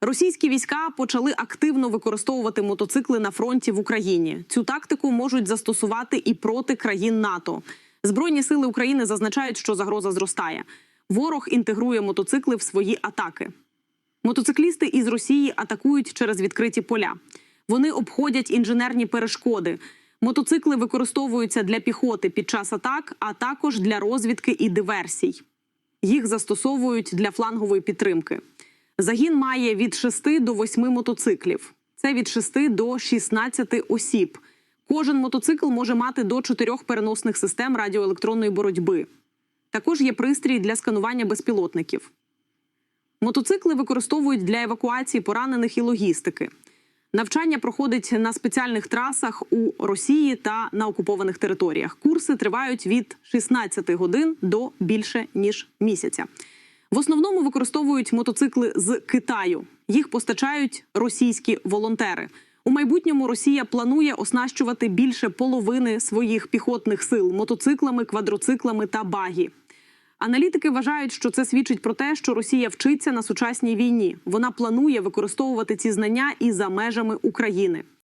Російські війська почали активно використовувати мотоцикли на фронті в Україні. Цю тактику можуть застосувати і проти країн НАТО. Збройні сили України зазначають, що загроза зростає. Ворог інтегрує мотоцикли в свої атаки. Мотоциклісти із Росії атакують через відкриті поля. Вони обходять інженерні перешкоди. Мотоцикли використовуються для піхоти під час атак, а також для розвідки і диверсій. Їх застосовують для флангової підтримки. Загін має від 6 до 8 мотоциклів. Це від 6 до 16 осіб. Кожен мотоцикл може мати до 4 переносних систем радіоелектронної боротьби. Також є пристрій для сканування безпілотників. Мотоцикли використовують для евакуації поранених і логістики. Навчання проходить на спеціальних трасах у Росії та на окупованих територіях. Курси тривають від 16 годин до більше ніж місяця. В основному використовують мотоцикли з Китаю. Їх постачають російські волонтери. У майбутньому Росія планує оснащувати більше половини своїх піхотних сил мотоциклами, квадроциклами та багі. Аналітики вважають, що це свідчить про те, що Росія вчиться на сучасній війні. Вона планує використовувати ці знання і за межами України.